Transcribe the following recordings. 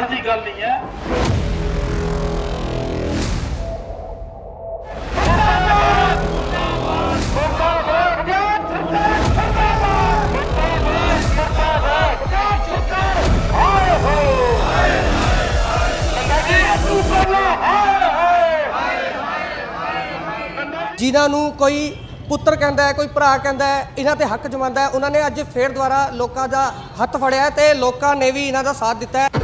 ਹੱਸਣ ਦੀ ਗੱਲ ਨਹੀਂ ਹੈ। ਜਿਨ੍ਹਾਂ ਨੂੰ ਕੋਈ ਪੁੱਤਰ ਕਹਿੰਦਾ ਹੈ, ਕੋਈ ਭਰਾ ਕਹਿੰਦਾ ਹੈ, ਇਹਨਾਂ ਤੇ ਹੱਕ ਜਮਾਉਂਦਾ ਹੈ, ਉਹਨਾਂ ਨੇ ਅੱਜ ਫੇਰ ਦੁਬਾਰਾ ਲੋਕਾਂ ਦਾ ਹੱਥ ਫੜਿਆ ਤੇ ਲੋਕਾਂ ਨੇ ਵੀ ਇਹਨਾਂ ਦਾ ਸਾਥ ਦਿੱਤਾ ਹੈ।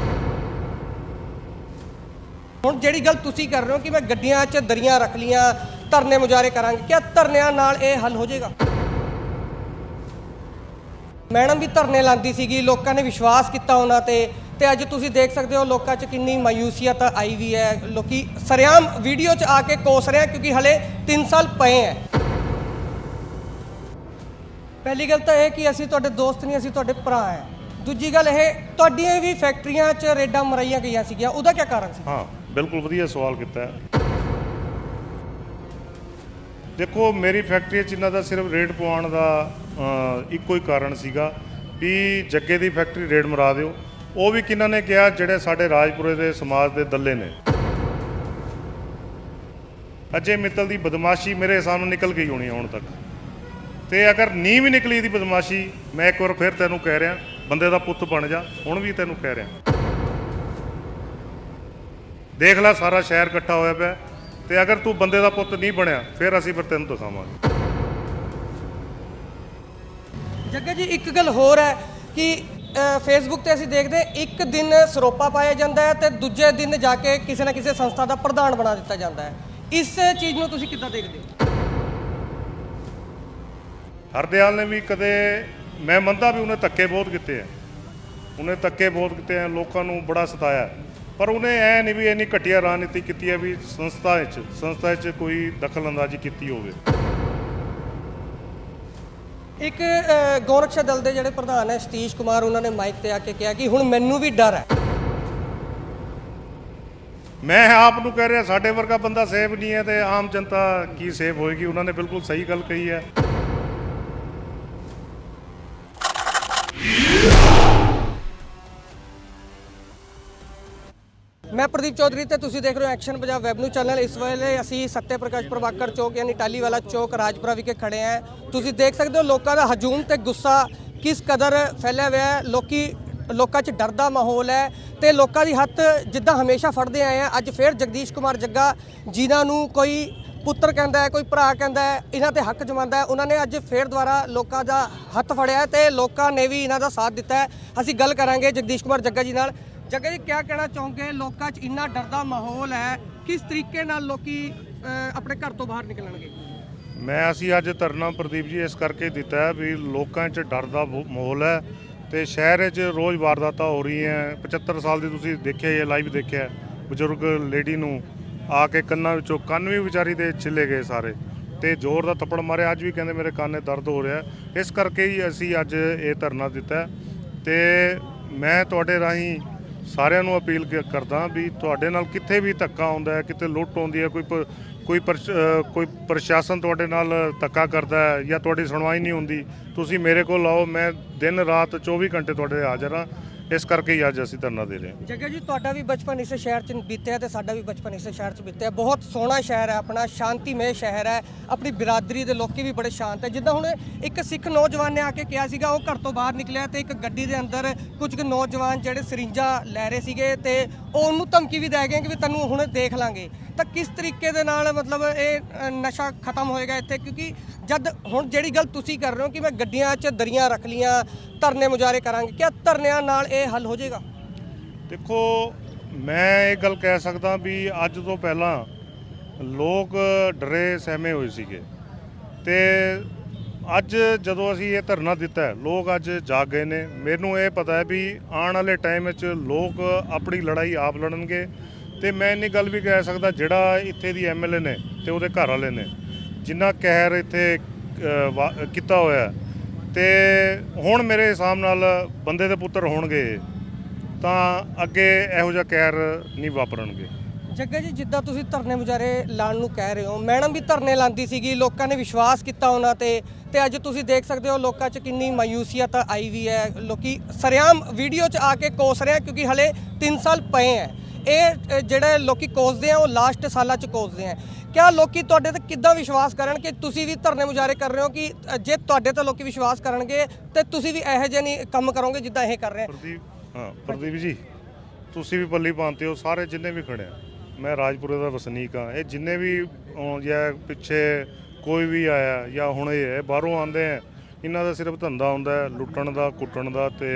ਹੁਣ ਜਿਹੜੀ ਗੱਲ ਤੁਸੀਂ ਕਰ ਰਹੇ ਹੋ ਕਿ ਮੈਂ ਗੱਡੀਆਂ 'ਚ ਦਰੀਆਂ ਰੱਖ ਲੀਆਂ, ਧਰਨੇ ਮੁਜ਼ਾਰੇ ਕਰਾਂਗੇ, ਕਿਆ ਧਰਨਿਆਂ ਨਾਲ ਇਹ ਹੱਲ ਹੋ ਜਾਏਗਾ? ਮੈਡਮ ਵੀ ਧਰਨੇ ਲਾਂਦੀ ਸੀਗੀ, ਲੋਕਾਂ ਨੇ ਵਿਸ਼ਵਾਸ ਕੀਤਾ ਉਹਨਾਂ ਤੇ ਤੇ ਅੱਜ ਤੁਸੀਂ ਦੇਖ ਸਕਦੇ ਹੋ ਲੋਕਾਂ 'ਚ ਕਿੰਨੀ ਮਾਯੂਸੀਅਤ ਆਈ ਵੀ ਹੈ। ਲੋਕੀ ਸਰਿਆਮ ਵੀਡੀਓ 'ਚ ਆ ਕੇ ਕੋਸ ਰਹੇ ਆ ਕਿਉਂਕਿ ਹਲੇ 3 ਸਾਲ ਪਏ ਹੈ। ਪਹਿਲੀ ਗੱਲ ਤਾਂ ਇਹ ਕਿ ਅਸੀਂ ਤੁਹਾਡੇ ਦੋਸਤ ਨਹੀਂ, ਅਸੀਂ ਤੁਹਾਡੇ ਭਰਾ ਹੈ। ਦੂਜੀ ਗੱਲ ਇਹ, ਤੁਹਾਡੀਆਂ ਵੀ ਫੈਕਟਰੀਆਂ 'ਚ ਰੇਡਾਂ ਮਰਾਈਆਂ ਗਈਆਂ ਸੀਗੀਆਂ, ਉਹਦਾ ਕੀ ਕਾਰਨ ਸੀ? ਹਾਂ। ਬਿਲਕੁਲ ਵਧੀਆ ਸਵਾਲ ਕੀਤਾ ਦੇਖੋ, ਮੇਰੀ ਫੈਕਟਰੀ 'ਚ ਇਹਨਾਂ ਦਾ ਸਿਰਫ ਰੇਟ ਪਵਾਉਣ ਦਾ ਇੱਕੋ ਹੀ ਕਾਰਨ ਸੀਗਾ ਵੀ ਜੱਗੇ ਦੀ ਫੈਕਟਰੀ ਰੇਟ ਮਰਾ ਦਿਓ। ਉਹ ਵੀ ਕਿਹਨਾਂ ਨੇ ਕਿਹਾ, ਜਿਹੜੇ ਸਾਡੇ ਰਾਜਪੁਰੇ ਦੇ ਸਮਾਜ ਦੇ ਦੱਲੇ ਨੇ। ਅਜੇ ਮਿੱਤਲ ਦੀ ਬਦਮਾਸ਼ੀ ਮੇਰੇ ਸਾਹਮਣੇ ਨਿਕਲ ਗਈ ਹੋਣੀ ਹੁਣ ਤੱਕ। ਤੇ ਅਗਰ ਨੀ ਵੀ ਨਿਕਲੀ ਦੀ ਬਦਮਾਸ਼ੀ, ਮੈਂ ਇੱਕ ਵਾਰ ਫਿਰ ਤੈਨੂੰ ਕਹਿ ਰਿਹਾ, ਬੰਦੇ ਦਾ ਪੁੱਤ ਬਣ ਜਾ, ਹੁਣ ਵੀ ਤੈਨੂੰ ਕਹਿ ਰਿਹਾ। ਦੇਖ ਲੈ ਸਾਰਾ ਸ਼ਹਿਰ ਇਕੱਠਾ ਹੋਇਆ ਪਿਆ ਤੇ ਅਗਰ ਤੂੰ ਬੰਦੇ ਦਾ ਪੁੱਤ ਨਹੀਂ ਬਣਿਆ ਫਿਰ ਅਸੀਂ ਫਿਰ ਤੈਨੂੰ ਦਿਖਾਵਾਂਗੇ। ਜੱਗਾ ਜੀ ਇੱਕ ਗੱਲ ਹੋਰ ਹੈ ਕਿ ਫੇਸਬੁੱਕ ਤੇ ਅਸੀਂ ਦੇਖਦੇ ਇੱਕ ਦਿਨ ਸਰੋਪਾ ਪਾਇਆ ਜਾਂਦਾ ਹੈ ਤੇ ਦੂਜੇ ਦਿਨ ਜਾ ਕੇ ਕਿਸੇ ਨਾ ਕਿਸੇ ਸੰਸਥਾ ਦਾ ਪ੍ਰਧਾਨ ਬਣਾ ਦਿੱਤਾ ਜਾਂਦਾ ਹੈ। ਇਸ ਚੀਜ਼ ਨੂੰ ਤੁਸੀਂ ਕਿੱਦਾਂ ਦੇਖਦੇ ਹੋ? ਹਰਦਿਆਲ ਨੇ ਵੀ ਕਦੇ ਮੈਂ ਮੰਨਦਾ ਵੀ ਉਹਨੇ ਧੱਕੇ ਬਹੁਤ ਕੀਤੇ ਆ। ਉਹਨੇ ਧੱਕੇ ਬਹੁਤ ਕੀਤੇ ਆ ਲੋਕਾਂ ਨੂੰ ਬੜਾ ਸਤਾਇਆ। ਪਰ ਉਹਨੇ ਐ ਨਹੀਂ ਵੀ ਇੰਨੀ ਘਟੀਆ ਰਾਜਨੀਤੀ ਕੀਤੀ ਹੈ ਵੀ ਸੰਸਥਾ ਵਿੱਚ ਸੰਸਥਾ ਵਿੱਚ ਕੋਈ ਦਖਲ ਅੰਦਾਜ਼ੀ ਕੀਤੀ ਹੋਵੇ। ਇੱਕ ਗੋਰਖਸ਼ਾ ਦਲ ਦੇ ਜਿਹੜੇ ਪ੍ਰਧਾਨ ਹੈ ਸਤੀਸ਼ ਕੁਮਾਰ ਉਹਨਾਂ ਨੇ ਮਾਈਕ ਤੇ ਆ ਕੇ ਕਿਹਾ ਕਿ ਹੁਣ ਮੈਨੂੰ ਵੀ ਡਰ ਹੈ। ਮੈਂ ਆਪ ਨੂੰ ਕਹਿ ਰਿਹਾ ਸਾਡੇ ਵਰਗਾ ਬੰਦਾ ਸੇਫ ਨਹੀਂ ਹੈ ਤੇ ਆਮ ਜਨਤਾ ਕੀ ਸੇਫ ਹੋਏਗੀ? ਉਹਨਾਂ ਨੇ ਬਿਲਕੁਲ ਸਹੀ ਗੱਲ ਕਹੀ ਹੈ। ਮੈਂ ਪ੍ਰਦੀਪ ਚੌਧਰੀ ਤੇ ਤੁਸੀਂ ਦੇਖ ਰਹੇ ਹੋ action Punjab web news channel ਇਸ ਵੇਲੇ ਅਸੀਂ ਸੱਤੇ ਪ੍ਰਕਾਸ਼ ਪ੍ਰਭਾਕਰ ਚੌਕ ਯਾਨੀ ਟਾਲੀ ਵਾਲਾ ਚੌਕ ਰਾਜਪੁਰਾ ਵਿਖੇ ਖੜੇ ਆ ਤੁਸੀਂ ਦੇਖ ਸਕਦੇ ਹੋ ਲੋਕਾਂ ਦਾ ਹਜੂਮ ਤੇ ਗੁੱਸਾ ਕਿਸ ਕਦਰ ਫੈਲਿਆ ਹੋਇਆ ਹੈ। ਲੋਕੀ, ਲੋਕਾਂ 'ਚ ਡਰ ਦਾ ਮਾਹੌਲ ਹੈ ਤੇ ਲੋਕਾਂ ਦੀ ਹੱਥ ਜਿੱਦਾਂ ਹਮੇਸ਼ਾ ਫੜਦੇ ਆਏ ਆ। ਅੱਜ ਫੇਰ ਜਗਦੀਸ਼ ਕੁਮਾਰ ਜੱਗਾ ਜਿਨ੍ਹਾਂ ਨੂੰ ਕੋਈ ਪੁੱਤਰ ਕਹਿੰਦਾ ਹੈ, ਕੋਈ ਭਰਾ ਕਹਿੰਦਾ ਹੈ, ਇਹਨਾਂ ਤੇ ਹੱਕ ਜਮਾਉਂਦਾ ਹੈ। ਉਹਨਾਂ ਨੇ ਅੱਜ ਫੇਰ ਦੁਬਾਰਾ ਲੋਕਾਂ ਦਾ ਹੱਥ ਫੜਿਆ ਹੈ ਤੇ ਲੋਕਾਂ ਨੇ ਵੀ ਇਹਨਾਂ ਦਾ ਸਾਥ ਦਿੱਤਾ ਹੈ। ਅਸੀਂ ਗੱਲ ਕਰਾਂਗੇ ਜਗਦੀਸ਼ ਕੁਮਾਰ ਜੱਗਾ ਜੀ ਨਾਲ। ਜੱਗਾ ਜੀ ਕੀ ਕਹਿਣਾ ਚਾਹੋਗੇ? ਲੋਕਾਂ 'ਚ ਇੰਨਾ ਡਰ ਦਾ ਮਾਹੌਲ ਹੈ। ਕਿਸ ਤਰੀਕੇ ਨਾਲ ਲੋਕੀ ਆਪਣੇ ਘਰ ਤੋਂ ਬਾਹਰ ਨਿਕਲਣਗੇ? ਮੈਂ ਅਸੀਂ ਅੱਜ ਧਰਨਾ ਪ੍ਰਦੀਪ ਜੀ ਇਸ ਕਰਕੇ ਦਿੱਤਾ ਹੈ ਵੀ ਲੋਕਾਂ 'ਚ ਡਰ ਦਾ ਬਹੁ- ਮਾਹੌਲ ਹੈ ਤੇ ਸ਼ਹਿਰ 'ਚ ਰੋਜ਼ ਵਾਰਦਾਤਾਂ ਹੋ ਰਹੀਆਂ 75 ਸਾਲ ਦੀ ਤੁਸੀਂ ਦੇਖਿਆ ਇਹ ਲਾਈਵ ਦੇਖਿਆ ਬਜ਼ੁਰਗ ਲੇਡੀ ਨੂੰ ਆ ਕੇ ਕੰਨਾਂ ਵਿੱਚੋਂ ਕੰਨ ਵੀ ਵਿਚਾਰੀ ਦੇ ਛਿੱਲੇ ਗਏ ਸਾਰੇ ਤੇ ਜ਼ੋਰ ਦਾ ਥੱਪੜ ਮਾਰਿਆ। ਅੱਜ ਵੀ ਕਹਿੰਦੇ ਮੇਰੇ ਕੰਨ ਦਰਦ ਹੋ ਰਿਹਾ ਇਸ ਕਰਕੇ ਹੀ ਅਸੀਂ ਅੱਜ ਇਹ ਧਰਨਾ ਦਿੱਤਾ ਹੈ। ਤੇ ਮੈਂ ਤੁਹਾਡੇ ਰਾਹੀਂ ਸਾਰਿਆਂ ਨੂੰ ਅਪੀਲ ਕਰਦਾ ਵੀ ਤੁਹਾਡੇ ਨਾਲ ਕਿੱਥੇ ਵੀ ਧੱਕਾ ਹੁੰਦਾ ਹੈ, ਕਿਤੇ ਲੁੱਟ ਆਉਂਦੀ ਹੈ, ਕੋਈ ਪ- ਕੋਈ ਪ੍ਰਸ਼- ਕੋਈ ਪ੍ਰਸ਼ਾਸਨ ਤੁਹਾਡੇ ਨਾਲ ਧੱਕਾ ਕਰਦਾ ਹੈ ਜਾਂ ਤੁਹਾਡੀ ਸੁਣਵਾਈ ਨਹੀਂ ਹੁੰਦੀ, ਤੁਸੀਂ ਮੇਰੇ ਕੋਲ ਆਓ, ਮੈਂ ਦਿਨ ਰਾਤ 24 ਘੰਟੇ ਤੁਹਾਡੇ ਹਾਜ਼ਰ ਹਾਂ। ਇਸ ਕਰਕੇ ਹੀ ਅੱਜ ਅਸੀਂ ਧਰਨਾ ਦੇ ਰਹੇ ਹਾਂ। ਜੱਗਾ ਜੀ, ਤੁਹਾਡਾ ਵੀ ਬਚਪਨ ਇਸੇ ਸ਼ਹਿਰ 'ਚ ਬੀਤਿਆ ਤੇ ਸਾਡਾ ਵੀ ਬਚਪਨ ਇਸੇ ਸ਼ਹਿਰ 'ਚ ਬੀਤਿਆ। ਬਹੁਤ ਸੋਹਣਾ ਸ਼ਹਿਰ ਹੈ, ਆਪਣਾ ਸ਼ਾਂਤੀਮय ਸ਼ਹਿਰ ਹੈ, ਆਪਣੀ ਬਿਰਾਦਰੀ ਦੇ ਲੋਕੀ ਵੀ ਬੜੇ ਸ਼ਾਂਤ ਹੈ। ਜਿੱਦਾਂ ਹੁਣ ਇੱਕ ਸਿੱਖ ਨੌਜਵਾਨ ਨੇ ਆ ਕੇ ਕਿਹਾ ਸੀਗਾ, ਉਹ ਘਰ ਤੋਂ ਬਾਹਰ ਨਿਕਲਿਆ ਤੇ ਇੱਕ ਗੱਡੀ ਦੇ ਅੰਦਰ ਕੁਝ ਕੁ ਨੌਜਵਾਨ ਜਿਹੜੇ ਸਰਿੰਜਾਂ ਲੈ ਰਹੇ ਸੀਗੇ ਤੇ ਉਹ ਉਹਨੂੰ ਧਮਕੀ ਵੀ ਦੇ ਗਏ ਕਿ ਵੀ ਤੈਨੂੰ ਹੁਣ ਦੇਖ ਲਾਂਗੇ। ਤਾਂ ਕਿਸ ਤਰੀਕੇ ਦੇ ਨਾਲ ਮਤਲਬ ਇਹ ਨਸ਼ਾ ਖਤਮ ਹੋਏਗਾ ਇੱਥੇ? ਕਿਉਂਕਿ ਜਦ ਹੁਣ ਜਿਹੜੀ ਗੱਲ ਤੁਸੀਂ ਕਰ ਰਹੇ ਹੋ ਕਿ ਮੈਂ ਗੱਡੀਆਂ 'ਚ ਦਰੀਆਂ ਰੱਖ ਲੀਆਂ, ਧਰਨੇ ਮੁਜ਼ਾਰੇ ਕਰਾਂਗੇ, ਕਿਆ ਧਰਨਿਆਂ ਨਾਲ ਇਹ ਹੱਲ ਹੋ ਜਾਏਗਾ? ਦੇਖੋ, ਮੈਂ ਇਹ ਗੱਲ ਕਹਿ ਸਕਦਾ ਵੀ ਅੱਜ ਤੋਂ ਪਹਿਲਾਂ ਲੋਕ ਡਰੇ ਸਹਿਮੇ ਹੋਏ ਸੀਗੇ। ਤੇ ਅੱਜ ਜਦੋਂ ਅਸੀਂ ਇਹ ਧਰਨਾ ਦਿੱਤਾ ਲੋਕ ਅੱਜ ਜਾਗ ਗਏ ਨੇ। ਮੈਨੂੰ ਇਹ ਪਤਾ ਹੈ ਵੀ ਆਉਣ ਵਾਲੇ ਟਾਈਮ ਵਿੱਚ ਲੋਕ ਆਪਣੀ ਲੜਾਈ ਆਪ ਲੜਨਗੇ। ਤੇ ਮੈਂ ਇੰਨੀ ਗੱਲ ਵੀ ਕਹਿ ਸਕਦਾ ਜਿਹੜਾ ਇੱਥੇ ਦੀ ਐਮਐਲਏ ਨੇ ਤੇ ਉਹਦੇ ਘਰ ਵਾਲੇ ਨੇ ਜਿੰਨਾ ਕਹਿਰ ਇੱਥੇ ਕੀਤਾ ਹੋਇਆ ਹੈ, ਤੇ ਹੁਣ ਮੇਰੇ ਹਿਸਾਬ ਨਾਲ ਬੰਦੇ ਦੇ ਪੁੱਤਰ ਹੋਣਗੇ ਤਾਂ ਅੱਗੇ ਇਹੋ ਜਿਹਾ ਕਹਿਰ ਨਹੀਂ ਵਾਪਰਨਗੇ। ਜੱਗਾ ਜੀ ਜਿੱਦਾਂ ਤੁਸੀਂ ਧਰਨੇ ਮੁਜ਼ਾਰੇ ਲਾਣ ਨੂੰ ਕਹਿ ਰਹੇ ਹੋ ਮੈਡਮ ਵੀ ਧਰਨੇ ਲਾਂਦੀ ਸੀਗੀ ਲੋਕਾਂ ਨੇ ਵਿਸ਼ਵਾਸ ਕੀਤਾ ਉਹਨਾਂ ਤੇ ਤੇ ਅੱਜ ਤੁਸੀਂ ਦੇਖ ਸਕਦੇ ਹੋ ਲੋਕਾਂ 'ਚ ਕਿੰਨੀ ਮਾਯੂਸੀਅਤ ਆਈ ਵੀ ਹੈ। ਲੋਕੀ ਸਰਿਆਮ ਵੀਡੀਓ 'ਚ ਆ ਕੇ ਕੋਸ ਰਹੇ ਕਿਉਂਕਿ ਹਲੇ 3 ਸਾਲ ਪਏ ਹੈ। ਇਹ ਅ, ਜਿਹੜੇ ਲੋਕੀ ਕੋਸਦੇ ਆ ਉਹ ਲਾਸਟ ਸਾਲਾਂ 'ਚ ਕੋਸਦੇ ਆ। ਕਿਆ ਲੋਕੀ ਤੁਹਾਡੇ ਤੇ ਕਿੱਦਾਂ ਵਿਸ਼ਵਾਸ ਕਰਨ ਕਿ ਤੁਸੀਂ ਵੀ ਧਰਨੇ ਮੁਜ਼ਾਰੇ ਕਰ ਰਹੇ ਹੋ ਕਿ ਜੇ ਤੁਹਾਡੇ ਤੇ ਲੋਕੀ ਵਿਸ਼ਵਾਸ ਕਰਨਗੇ ਤੇ ਤੁਸੀਂ ਵੀ ਇਹੋ ਜਿਹੇ ਨਹੀਂ ਕੰਮ ਕਰੋਗੇ ਜਿੱਦਾਂ ਇਹ ਕਰ ਰਹੇ ਪ੍ਰਦੀਪ ਹਾਂ ਪ੍ਰਦੀਪ ਜੀ ਤੁਸੀਂ ਵੀ ਪੱਲੀ ਪਾਉਂਦੇ ਹੋ ਸਾਰੇ ਜਿੰਨੇ ਵੀ ਖੜੇ ਆ ਮੈਂ ਰਾਜਪੁਰੇ ਦਾ ਵਸਨੀਕ ਆ ਇਹ ਜਿੰਨੇ ਵੀ ਅਹ, ਜਾਂ ਪਿੱਛੇ ਕੋਈ ਵੀ ਆਇਆ ਜਾਂ ਹੁਣ ਇਹ ਹੈ ਬਾਹਰੋਂ ਆਉਂਦੇ ਆ ਇਹਨਾਂ ਦਾ ਸਿਰਫ ਧੰਦਾ ਹੁੰਦਾ ਲੁੱਟਣ ਦਾ ਕੁੱਟਣ ਦਾ ਤੇ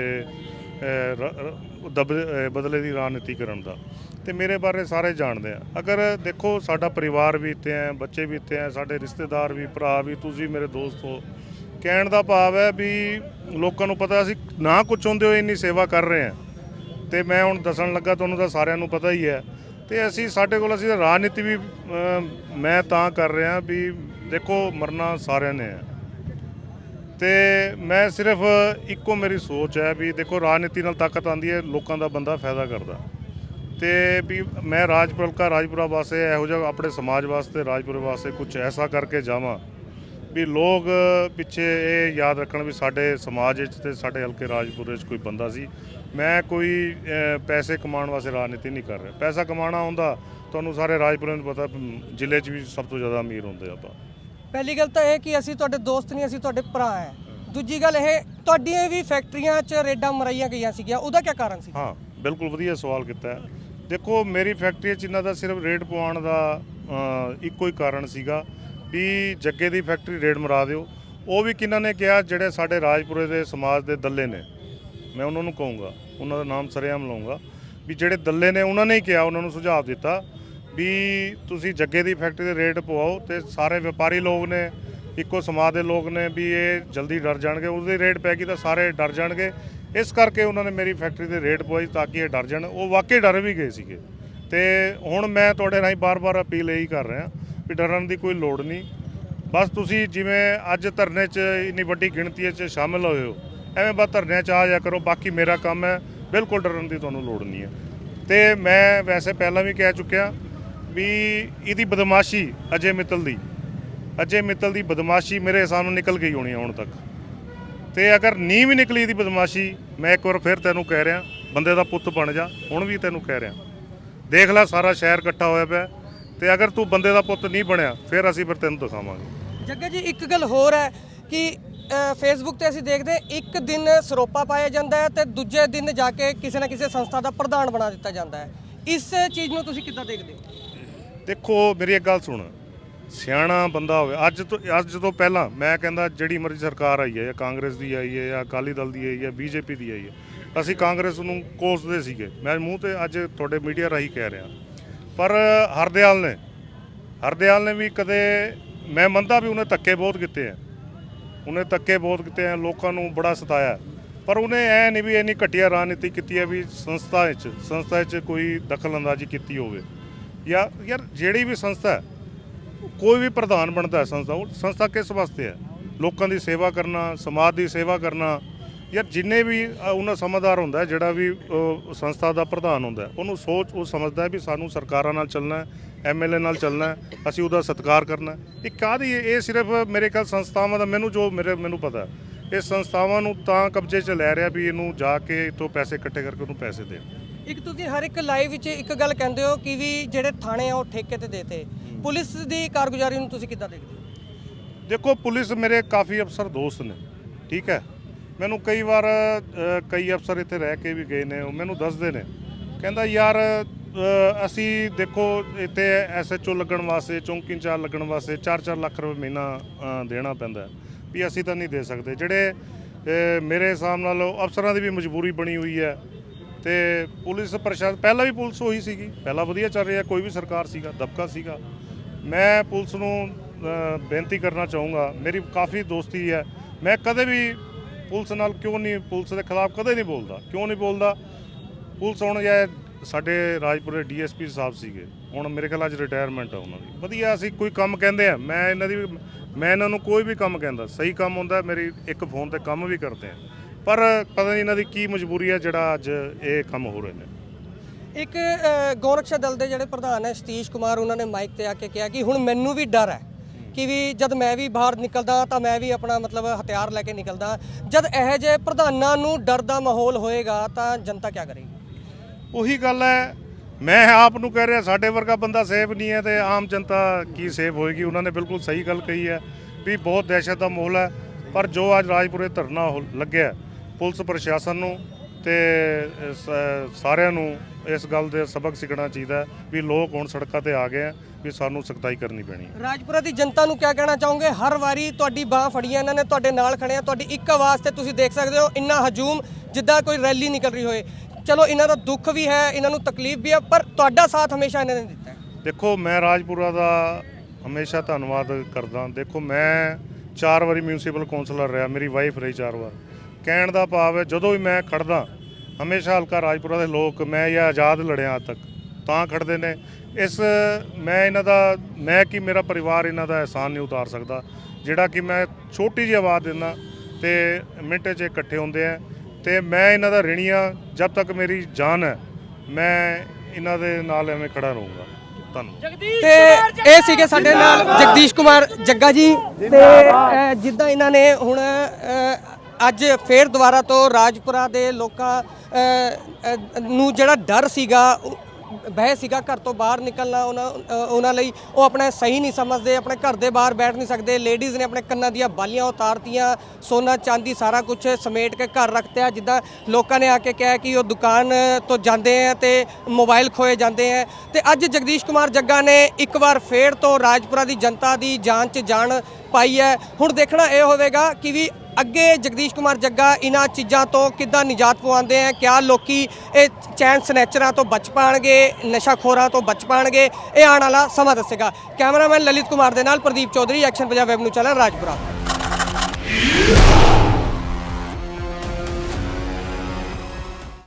ਦਬ- ਅਹ, ਬਦਲੇ ਦੀ ਰਾਜਨੀਤੀ ਕਰਨ ਦਾ। ਤੇ ਮੇਰੇ ਬਾਰੇ ਸਾਰੇ ਜਾਣਦੇ ਆ। ਅਗਰ ਦੇਖੋ ਸਾਡਾ ਪਰਿਵਾਰ ਵੀ ਇੱਥੇ ਹੈ ਬੱਚੇ ਵੀ ਇੱਥੇ ਹੈ ਸਾਡੇ ਰਿਸ਼ਤੇਦਾਰ ਵੀ ਭਰਾ ਵੀ ਤੁਸੀਂ ਮੇਰੇ ਦੋਸਤ ਹੋ। ਕਹਿਣ ਦਾ ਭਾਵ ਹੈ ਵੀ ਲੋਕਾਂ ਨੂੰ ਪਤਾ ਅਸੀਂ ਨਾ ਕੁਝ ਹੁੰਦੇ ਹੋਏ ਇੰਨੀ ਸੇਵਾ ਕਰ ਰਹੇ ਹਾਂ। ਤੇ ਮੈਂ ਹੁਣ ਦੱਸਣ ਲੱਗਾ ਤੁਹਾਨੂੰ ਤਾਂ ਸਾਰਿਆਂ ਨੂੰ ਪਤਾ ਹੀ ਹੈ। ਤੇ ਅਸੀਂ ਸਾਡੇ ਕੋਲ ਅਸੀਂ ਤਾਂ ਰਾਜਨੀਤੀ ਵੀ ਅਮ, ਮੈਂ ਤਾਂ ਕਰ ਰਿਹਾ ਵੀ ਦੇਖੋ ਮਰਨਾ ਸਾਰਿਆਂ ਨੇ ਹੈ। ਤੇ ਮੈਂ ਸਿਰਫ ਇੱਕੋ ਮੇਰੀ ਸੋਚ ਹੈ ਵੀ ਦੇਖੋ ਰਾਜਨੀਤੀ ਨਾਲ ਤਾਕਤ ਆਂਦੀ ਹੈ, ਲੋਕਾਂ ਦਾ ਬੰਦਾ ਫਾਇਦਾ ਕਰਦਾ। ਤੇ ਵੀ ਮੈਂ ਰਾਜਪੁਰਕਾ ਰਾਜਪੁਰਾ ਵਾਸਤੇ ਇਹੋ ਜਿਹਾ ਆਪਣੇ ਸਮਾਜ ਵਾਸਤੇ, ਰਾਜਪੁਰੇ ਵਾਸਤੇ ਕੁਝ ਐਸਾ ਕਰਕੇ ਜਾਵਾਂ ਵੀ ਲੋਕ ਪਿੱਛੇ ਇਹ ਯਾਦ ਰੱਖਣ ਵੀ ਸਾਡੇ ਸਮਾਜ ਵਿੱਚ ਤੇ ਸਾਡੇ ਹਲਕੇ ਰਾਜਪੁਰੇ 'ਚ ਕੋਈ ਬੰਦਾ ਸੀ। ਮੈਂ ਕੋਈ ਪੈਸੇ ਕਮਾਉਣ ਵਾਸਤੇ ਰਾਜਨੀਤੀ ਨਹੀਂ ਕਰ ਰਿਹਾ। ਪੈਸਾ ਕਮਾਉਣਾ ਹੁੰਦਾ, ਤੁਹਾਨੂੰ ਸਾਰੇ ਰਾਜਪੁਰੇ ਨੂੰ ਪਤਾ, ਜ਼ਿਲ੍ਹੇ 'ਚ ਵੀ ਸਭ ਤੋਂ ਜ਼ਿਆਦਾ ਅਮੀਰ ਹੁੰਦੇ ਆਪਾਂ। ਪਹਿਲੀ ਗੱਲ ਤਾਂ ਇਹ ਕਿ ਅਸੀਂ ਤੁਹਾਡੇ ਦੋਸਤ ਨਹੀਂ ਅਸੀਂ ਤੁਹਾਡੇ ਭਰਾ ਹੈ। ਦੂਜੀ ਗੱਲ ਇਹ ਤੁਹਾਡੀਆਂ ਵੀ ਫੈਕਟਰੀਆਂ 'ਚ ਰੇਡਾਂ ਮਰਾਈਆਂ ਗਈਆਂ ਸੀਗੀਆਂ ਉਹਦਾ ਕੀ ਕਾਰਨ ਸੀ? ਹਾਂ ਬਿਲਕੁਲ ਵਧੀਆ ਸਵਾਲ ਕੀਤਾ ਹੈ। ਦੇਖੋ ਮੇਰੀ ਫੈਕਟਰੀ 'ਚ ਇਹਨਾਂ ਦਾ ਸਿਰਫ ਰੇਟ ਪਵਾਉਣ ਦਾ ਅ, ਇੱਕੋ ਹੀ ਕਾਰਨ ਸੀਗਾ ਵੀ ਜੱਗੇ ਦੀ ਫੈਕਟਰੀ ਰੇਟ ਮਰਾ ਦਿਓ। ਉਹ ਵੀ ਕਿਹਨਾਂ ਨੇ ਕਿਹਾ ਜਿਹੜੇ ਸਾਡੇ ਰਾਜਪੁਰੇ ਦੇ ਸਮਾਜ ਦੇ ਦੱਲੇ ਨੇ। ਮੈਂ ਉਹਨਾਂ ਨੂੰ ਕਹੂੰਗਾ ਉਹਨਾਂ ਦਾ ਨਾਮ ਸਰੇਆਮ ਲਵਾਂਗਾ ਵੀ ਜਿਹੜੇ ਦੱਲੇ ਨੇ ਉਹਨਾਂ ਨੇ ਹੀ ਕਿਹਾ ਉਹਨਾਂ ਨੂੰ ਸੁਝਾਅ ਦਿੱਤਾ। ਵੀ ਤੁਸੀਂ ਜੱਗੇ ਦੀ ਫੈਕਟਰੀ ਦੇ ਰੇਟ ਪਵਾਓ ਤੇ ਸਾਰੇ ਵਪਾਰੀ ਲੋਕ ਨੇ, ਇੱਕੋ ਸਮਾਜ ਦੇ ਲੋਕ ਨੇ ਵੀ ਇਹ ਜਲਦੀ ਡਰ ਜਾਣਗੇ। ਉਹਦੇ ਰੇਟ ਪੈ ਗਈ ਤਾਂ ਸਾਰੇ ਡਰ ਜਾਣਗੇ। ਇਸ ਕਰਕੇ ਉਹਨਾਂ ਨੇ ਮੇਰੀ ਫੈਕਟਰੀ ਦੇ ਰੇਟ ਪਵਾਈ ਤਾਂ ਕਿ ਇਹ ਡਰ ਜਾਣ। ਉਹ ਵਾਕਈ ਡਰ ਵੀ ਗਏ ਸੀਗੇ। ਤੇ ਹੁਣ ਮੈਂ ਤੁਹਾਡੇ ਰਾਹੀਂ ਬਾਰ-ਬਾਰ ਅਪੀਲ ਇਹੀ ਕਰ ਰਿਹਾ ਵੀ ਡਰਨ ਦੀ ਕੋਈ ਲੋੜ ਨਹੀਂ। ਬਸ ਤੁਸੀਂ ਜਿਵੇਂ ਅੱਜ ਧਰਨੇ 'ਚ ਇੰਨੀ ਵੱਡੀ ਗਿਣਤੀ 'ਚ ਸ਼ਾਮਿਲ ਹੋਏ ਹੋ, ਐਵੇਂ ਬਸ ਧਰਨਿਆਂ 'ਚ ਆ ਜਾ ਕਰੋ, ਬਾਕੀ ਮੇਰਾ ਕੰਮ ਹੈ, ਬਿਲਕੁਲ ਡਰਨ ਦੀ ਤੁਹਾਨੂੰ ਲੋੜ ਨਹੀਂ ਹੈ। ਤੇ ਮੈਂ ਵੈਸੇ ਪਹਿਲਾਂ ਵੀ ਕਹਿ ਚੁੱਕਿਆ ਵੀ ਇਹਦੀ ਬਦਮਾਸ਼ੀ ਅਜੇ ਮਿੱਤਲ ਦੀ, ਅਜੇ ਮਿੱਤਲ ਦੀ ਬਦਮਾਸ਼ੀ ਮੇਰੇ ਸਾਹਮਣੇ ਨਿਕਲ ਗਈ ਹੋਣੀ ਹੈ ਹੁਣ ਤੱਕ। ਤੇ ਅਗਰ ਨੀ ਵੀ ਨਿਕਲੀ ਇਹਦੀ ਬਦਮਾਸ਼ੀ, ਮੈਂ ਇੱਕ ਵਾਰ ਫਿਰ ਤੈਨੂੰ ਕਹਿ ਰਿਹਾ, ਬੰਦੇ ਦਾ ਪੁੱਤ ਬਣ ਜਾ, ਹੁਣ ਵੀ ਤੈਨੂੰ ਕਹਿ ਰਿਹਾ। ਦੇਖ ਲੈ ਸਾਰਾ ਸ਼ਹਿਰ ਇਕੱਠਾ ਹੋਇਆ ਪਿਆ, ਤੇ ਅਗਰ ਤੂੰ ਬੰਦੇ ਦਾ ਪੁੱਤ ਨਹੀਂ ਬਣਿਆ, ਫਿਰ ਅਸੀਂ ਫਿਰ ਤੈਨੂੰ ਦਿਖਾਵਾਂਗੇ। ਜੱਗਾ ਜੀ, ਇੱਕ ਗੱਲ ਹੋਰ ਹੈ ਕਿ ਫੇਸਬੁੱਕ ਤੇ ਅਸੀਂ ਦੇਖਦੇ ਇੱਕ ਦਿਨ ਸਰੋਪਾ ਪਾਇਆ ਜਾਂਦਾ ਹੈ ਤੇ ਦੂਜੇ ਦਿਨ ਜਾ ਕੇ ਕਿਸੇ ਨਾ ਕਿਸੇ ਸੰਸਥਾ ਦਾ ਪ੍ਰਧਾਨ ਬਣਾ ਦਿੱਤਾ ਜਾਂਦਾ ਹੈ। ਇਸ ਚੀਜ਼ ਨੂੰ ਤੁਸੀਂ ਕਿੱਦਾਂ ਦੇਖਦੇ ਹੋ? ਦੇਖੋ, ਮੇਰੀ ਇੱਕ ਗੱਲ ਸੁਣ। ਸਿਆਣਾ ਬੰਦਾ ਹੋਵੇ। ਅੱਜ ਤੋਂ ਅੱਜ ਤੋਂ ਪਹਿਲਾਂ ਮੈਂ ਕਹਿੰਦਾ, ਜਿਹੜੀ ਮਰਜ਼ੀ ਸਰਕਾਰ ਆਈ ਹੈ, ਜਾਂ ਕਾਂਗਰਸ ਦੀ ਆਈ ਹੈ, ਜਾਂ ਅਕਾਲੀ ਦਲ ਦੀ ਆਈ ਹੈ, ਬੀਜੇਪੀ ਦੀ ਆਈ ਹੈ, ਅਸੀਂ ਕਾਂਗਰਸ ਨੂੰ ਕੋਸਦੇ ਸੀਗੇ। ਮੈਂ ਮੂੰਹ ਤੇ ਅੱਜ ਤੁਹਾਡੇ ਮੀਡੀਆ ਰਾਹੀਂ ਕਹਿ ਰਿਹਾ। ਪਰ ਹਰਦਿਆਲ ਨੇ ਹਰਦਿਆਲ ਨੇ ਵੀ ਕਦੇ, ਮੈਂ ਮੰਨਦਾ ਵੀ ਉਹਨੇ ਧੱਕੇ ਬਹੁਤ ਕੀਤੇ ਆ। ਉਹਨੇ ਧੱਕੇ ਬਹੁਤ ਕੀਤੇ ਆ, ਲੋਕਾਂ ਨੂੰ ਬੜਾ ਸਤਾਇਆ। ਪਰ ਉਹਨੇ ਐ ਨਹੀਂ ਵੀ ਇੰਨੀ ਘਟੀਆ ਰਾਜਨੀਤੀ ਕੀਤੀ ਹੈ ਵੀ ਸੰਸਥਾ ਵਿੱਚ ਸੰਸਥਾ ਵਿੱਚ ਕੋਈ ਦਖਲ ਅੰਦਾਜ਼ੀ ਕੀਤੀ ਹੋਵੇ। ਜਾਂ ਯਾਰ ਜਿਹੜੀ ਵੀ ਸੰਸਥਾ ਹੈ ਕੋਈ ਵੀ ਪ੍ਰਧਾਨ ਬਣਦਾ ਹੈ ਸੰਸਥਾ ਉਹ ਸੰਸਥਾ ਕਿਸ ਵਾਸਤੇ ਹੈ ਲੋਕਾਂ ਦੀ ਸੇਵਾ ਕਰਨਾ ਸਮਾਜ ਦੀ ਸੇਵਾ ਕਰਨਾ ਯਾਰ ਜਿੰਨੇ ਵੀ ਅ, ਉਹਨਾਂ ਸਮਝਦਾਰ ਹੁੰਦਾ ਹੈ, ਜਿਹੜਾ ਵੀ ਅ, ਸੰਸਥਾ ਦਾ ਪ੍ਰਧਾਨ ਹੁੰਦਾ ਹੈ, ਉਹਨੂੰ ਸੋਚ ਉਹ ਸਮਝਦਾ ਹੈ ਵੀ ਸਾਨੂੰ ਸਰਕਾਰਾਂ ਨਾਲ ਚੱਲਣਾ ਹੈ ਐਮਐਲਏ ਨਾਲ ਚੱਲਣਾ ਹੈ, ਅਸੀਂ ਉਹਦਾ ਸਤਿਕਾਰ ਕਰਨਾ ਹੈ। ਇਹ ਕਾਹਦੀ ਇਹ ਇਹ ਸਿਰਫ ਮੇਰੇ ਖਿਆਲ ਸੰਸਥਾਵਾਂ ਦਾ ਮੈਨੂੰ ਜੋ ਮੇਰੇ ਮੈਨੂੰ ਪਤਾ ਹੈ ਇਹ ਸੰਸਥਾਵਾਂ ਨੂੰ ਤਾਂ ਕਬਜ਼ੇ 'ਚ ਲੈ ਰਿਹਾ ਵੀ ਇਹਨੂੰ ਜਾ ਕੇ ਇੱਥੋਂ ਪੈਸੇ ਇਕੱਠੇ ਕਰਕੇ ਉਹਨੂੰ ਪੈਸੇ ਦੇਣ ਇੱਕ ਤੁਸੀਂ ਹਰ ਇੱਕ ਲਾਈਵ ਵਿੱਚ ਇੱਕ ਗੱਲ ਕਹਿੰਦੇ ਹੋ ਕਿ ਵੀ ਜਿਹੜੇ ਥਾਣੇ ਆ ਉਹ ਠੇਕੇ ਤੇ ਦੇਤੇ। ਪੁਲਿਸ ਦੀ ਕਾਰਗੁਜ਼ਾਰੀ ਨੂੰ ਤੁਸੀਂ ਕਿੱਦਾਂ ਦੇਖਦੇ ਹੋ? ਦੇਖੋ ਪੁਲਿਸ ਮੇਰੇ ਕਾਫੀ ਅਫਸਰ ਦੋਸਤ ਨੇ ਠੀਕ ਹੈ? ਮੈਨੂੰ ਕਈ ਵਾਰ ਅ, ਕਈ ਅਫਸਰ ਇੱਥੇ ਰਹਿ ਕੇ ਵੀ ਗਏ ਨੇ ਉਹ ਮੈਨੂੰ ਦੱਸਦੇ ਨੇ। ਕਹਿੰਦਾ ਯਾਰ ਅ, ਅਸੀਂ ਦੇਖੋ ਇੱਥੇ ਐਸਐਚਓ ਲੱਗਣ ਵਾਸਤੇ ਚੌਂਕੀ ਇੰਚਾਰਜ ਲੱਗਣ ਵਾਸਤੇ 4-4 ਲੱਖ ਰੁਪਏ ਮਹੀਨਾ ਅ, ਦੇਣਾ ਪੈਂਦਾ ਹੈ। ਵੀ ਅਸੀਂ ਤਾਂ ਨਹੀਂ ਦੇ ਸਕਦੇ। ਜਿਹੜੇ ਅ, ਮੇਰੇ ਹਿਸਾਬ ਨਾਲ ਉਹ ਅਫਸਰਾਂ ਦੀ ਵੀ ਮਜਬੂਰੀ ਬਣੀ ਹੋਈ ਹੈ ਤੇ ਪੁਲਿਸ ਪ੍ਰਸ਼ਾਸਨ ਪਹਿਲਾਂ ਵੀ ਪੁਲਿਸ ਉਹੀ ਸੀਗੀ, ਪਹਿਲਾਂ ਵਧੀਆ ਚੱਲ ਰਿਹਾ, ਕੋਈ ਵੀ ਸਰਕਾਰ ਸੀਗਾ, ਦਬਕਾ ਸੀਗਾ। ਮੈਂ ਪੁਲਿਸ ਨੂੰ ਬੇਨਤੀ ਕਰਨਾ ਚਾਹੂੰਗਾ, ਮੇਰੀ ਕਾਫੀ ਦੋਸਤੀ ਹੈ, ਮੈਂ ਕਦੇ ਵੀ ਪੁਲਿਸ ਨਾਲ ਕਿਉਂ ਨਹੀਂ, ਪੁਲਿਸ ਦੇ ਖਿਲਾਫ ਕਦੇ ਨਹੀਂ ਬੋਲਦਾ, ਕਿਉਂ ਨਹੀਂ ਬੋਲਦਾ? ਪੁਲਿਸ ਹੁਣ ਜਾਂ ਸਾਡੇ ਰਾਜਪੁਰ ਰਾਜਪੁਰੇ ਡੀਐਸਪੀ ਸਾਹਿਬ ਸੀਗੇ, ਹੁਣ ਮੇਰੇ ਖਿਆਲ ਅੱਜ ਰਿਟਾਇਰਮੈਂਟ ਆ ਉਹਨਾਂ ਦੀ। ਵਧੀਆ, ਅਸੀਂ ਕੋਈ ਕੰਮ ਕਹਿੰਦੇ ਆ, ਮੈਂ ਇਹਨਾਂ ਦੀ ਵੀ- ਮੈਂ ਇਹਨਾਂ ਨੂੰ ਕੋਈ ਵੀ ਕੰਮ ਕਹਿੰਦਾ, ਸਹੀ ਕੰਮ ਹੁੰਦਾ, ਮੇਰੀ ਇੱਕ ਫੋਨ ਤੇ ਕੰਮ ਵੀ ਕਰਦੇ ਆ। ਪਰ ਪਤਾ ਨਹੀਂ ਇਹਨਾਂ ਦੀ ਕੀ ਮਜਬੂਰੀ ਹੈ ਜਿਹੜਾ ਅੱਜ ਇਹ ਕੰਮ ਹੋ ਰਹੇ ਨੇ। ਇੱਕ ਗੋਰਖਸ਼ਾ ਦਲ ਦੇ ਜਿਹੜੇ ਪ੍ਰਧਾਨ ਹੈ ਸਤੀਸ਼ ਕੁਮਾਰ ਉਹਨਾਂ ਨੇ ਮਾਈਕ ਤੇ ਆ ਕੇ ਕਿਹਾ ਕਿ ਹੁਣ ਮੈਨੂੰ ਵੀ ਡਰ ਹੈ ਕਿ ਵੀ ਜਦ ਮੈਂ ਵੀ ਬਾਹਰ ਨਿਕਲਦਾ ਤਾਂ ਮੈਂ ਵੀ ਆਪਣਾ ਮਤਲਬ ਹਥਿਆਰ ਲੈ ਕੇ ਨਿਕਲਦਾ। ਜਦ ਇਹੋ ਜਿਹੇ ਪ੍ਰਧਾਨਾਂ ਨੂੰ ਡਰ ਦਾ ਮਾਹੌਲ ਹੋਏਗਾ ਤਾਂ ਜਨਤਾ ਕੀ ਕਰੇਗੀ? ਉਹੀ ਗੱਲ ਹੈ ਮੈਂ ਆਪ ਨੂੰ ਕਹਿ ਰਿਹਾ ਸਾਡੇ ਵਰਗਾ ਬੰਦਾ ਸੇਫ ਨਹੀਂ ਹੈ ਤੇ ਆਮ ਜਨਤਾ ਕੀ ਸੇਫ ਹੋਏਗੀ? ਉਹਨਾਂ ਨੇ ਬਿਲਕੁਲ ਸਹੀ ਗੱਲ ਕਹੀ ਹੈ ਵੀ ਬਹੁਤ ਦਹਿਸ਼ਤ ਦਾ ਮਾਹੌਲ ਹੈ ਪਰ ਜੋ ਅੱਜ ਰਾਜਪੁਰੇ ਧਰਨਾ ਲੱਗਿਆ ਪੁਲਿਸ ਪ੍ਰਸ਼ਾਸਨ ਨੂੰ ਤੇ ਸਾਰਿਆਂ ਨੂੰ ਇਸ ਗੱਲ ਦੇ ਸਬਕ ਸਿੱਖਣਾ ਚਾਹੀਦਾ ਵੀ ਲੋਕ ਹੁਣ ਸੜਕਾਂ ਤੇ ਆ ਗਏ ਆ ਵੀ ਸਾਨੂੰ ਸਖਤਾਈ ਕਰਨੀ ਪੈਣੀ ਹੈ। ਰਾਜਪੁਰਾ ਦੀ ਜਨਤਾ ਨੂੰ ਕੀ ਕਹਿਣਾ ਚਾਹੋਗੇ? ਹਰ ਵਾਰੀ ਤੁਹਾਡੀ ਬਾਹ ਫੜੀ ਇਹਨਾਂ ਨੇ ਤੁਹਾਡੇ ਨਾਲ ਖੜੇ ਆ ਤੁਹਾਡੀ ਇੱਕ ਆਵਾਜ਼ ਤੇ ਤੁਸੀਂ ਦੇਖ ਸਕਦੇ ਹੋ ਇੰਨਾ ਹਜੂਮ ਜਿੱਦਾਂ ਕੋਈ ਰੈਲੀ ਨਿਕਲ ਰਹੀ ਹੋਏ। ਚਲੋ ਇਹਨਾਂ ਦਾ ਦੁੱਖ ਵੀ ਹੈ ਇਹਨਾਂ ਨੂੰ ਤਕਲੀਫ ਵੀ ਹੈ ਪਰ ਤੁਹਾਡਾ ਸਾਥ ਹਮੇਸ਼ਾ ਇਹਨਾਂ ਨੇ ਦਿੱਤਾ ਦੇਖੋ ਮੈਂ ਰਾਜਪੁਰਾ ਦਾ ਹਮੇਸ਼ਾ ਧੰਨਵਾਦ ਕਰਦਾ। ਦੇਖੋ ਮੈਂ ਚਾਰ ਵਾਰੀ ਮਿਊਨਿਸਪਲ ਕੌਂਸਲਰ ਰਿਹਾ ਮੇਰੀ ਵਾਈਫ ਰਹੀ ਚਾਰ ਵਾਰ। ਕਹਿਣ ਦਾ ਭਾਵ ਹੈ ਜਦੋਂ ਵੀ ਮੈਂ ਖੜਦਾ ਹਮੇਸ਼ਾ ਹਲਕਾ ਰਾਜਪੁਰਾ ਦੇ ਲੋਕ ਮੈਂ ਇਹ ਆਜ਼ਾਦ ਲੜਿਆ ਤੱਕ ਤਾਂ ਖੜਦੇ ਨੇ। ਇਸ ਮੈਂ ਇਹਨਾਂ ਦਾ ਮੈਂ ਕੀ ਮੇਰਾ ਪਰਿਵਾਰ ਇਹਨਾਂ ਦਾ ਅਹਿਸਾਨ ਨਹੀਂ ਉਤਾਰ ਸਕਦਾ ਜਿਹੜਾ ਕਿ ਮੈਂ ਛੋਟੀ ਜਿਹੀ ਆਵਾਜ਼ ਦਿੰਦਾ ਤੇ ਮਿੰਟ 'ਚ ਇਕੱਠੇ ਹੁੰਦੇ ਆ ਤੇ ਮੈਂ ਇਹਨਾਂ ਦਾ ਰਿਣੀ ਹਾਂ ਜਦ ਤੱਕ ਮੇਰੀ ਜਾਨ ਹੈ ਮੈਂ ਇਹਨਾਂ ਦੇ ਨਾਲ ਐਵੇਂ ਖੜਾ ਰਹੂੰਗਾ। ਧੰਨਵਾਦ। ਤੇ ਇਹ ਸੀਗੇ ਸਾਡੇ ਨਾਲ ਜਗਦੀਸ਼ ਕੁਮਾਰ ਜੱਗਾ ਜੀ ਤੇ ਅ, ਜਿੱਦਾਂ ਇਹਨਾਂ ਨੇ ਹੁਣ ਅ, ਅੱਜ ਫੇਰ ਦੁਬਾਰਾ ਤੋਂ ਰਾਜਪੁਰਾ ਦੇ ਲੋਕਾਂ ਨੂੰ ਜਿਹੜਾ ਡਰ ਸੀਗਾ ਬਹਿ ਸੀਗਾ ਘਰ ਤੋਂ ਬਾਹਰ ਨਿਕਲਣਾ, ਉਹਨਾਂ ਉਹਨਾਂ ਲਈ, ਉਹ ਆਪਣਾ ਸਹੀ ਨਹੀਂ ਸਮਝਦੇ, ਆਪਣੇ ਘਰ ਦੇ ਬਾਹਰ ਬੈਠ ਨਹੀਂ ਸਕਦੇ। ਲੇਡੀਜ਼ ਨੇ ਆਪਣੇ ਕੰਨਾਂ ਦੀਆਂ ਬਾਲੀਆਂ ਉਤਾਰਤੀਆਂ, ਸੋਨਾ, ਚਾਂਦੀ, ਸਾਰਾ ਕੁਝ ਸਮੇਟ ਕੇ ਘਰ ਰੱਖਤਿਆ, ਜਿੱਦਾਂ ਲੋਕਾਂ ਨੇ ਆ ਕੇ ਕਿਹਾ ਕਿ ਉਹ ਦੁਕਾਨ ਤੋਂ ਜਾਂਦੇ ਆ ਤੇ ਮੋਬਾਈਲ ਖੋਏ ਜਾਂਦੇ ਆ। ਤੇ ਅੱਜ ਜਗਦੀਸ਼ ਕੁਮਾਰ ਜੱਗਾ ਨੇ ਇੱਕ ਵਾਰ ਫੇਰ ਤੋਂ ਰਾਜਪੁਰਾ ਦੀ ਜਨਤਾ ਦੀ ਜਾਨ 'ਚ ਜਾਨ ਪਾਈ ਹੈ। ਹੁਣ ਦੇਖਣਾ ਇਹ ਹੋਵੇਗਾ ਕਿ ਵੀ ਅੱਗੇ ਜਗਦੀਸ਼ ਕੁਮਾਰ ਜੱਗਾ ਇਹਨਾਂ ਚੀਜ਼ਾਂ ਤੋਂ ਕਿੱਦਾਂ ਨਿਜਾਤ ਪਵਾਉਂਦੇ ਆ? ਕਿਆ ਲੋਕੀ ਇਹ ਚੈਨ ਸਨੈਚਰਾਂ ਤੋਂ ਬਚ ਪਾਣਗੇ, ਨਸ਼ਾਖੋਰਾਂ ਤੋਂ ਬਚ ਪਾਣਗੇ? ਇਹ ਆਉਣ ਵਾਲਾ ਸਮਾਂ ਦੱਸੇਗਾ। ਕੈਮਰਾਮੈਨ ਲਲਿਤ ਕੁਮਾਰ ਦੇ ਨਾਲ ਪ੍ਰਦੀਪ ਚੌਧਰੀ, ਐਕਸ਼ਨ ਪੰਜਾਬ ਵੈਬ ਨੂੰ ਚੈਨਲ ਰਾਜਪੁਰਾ।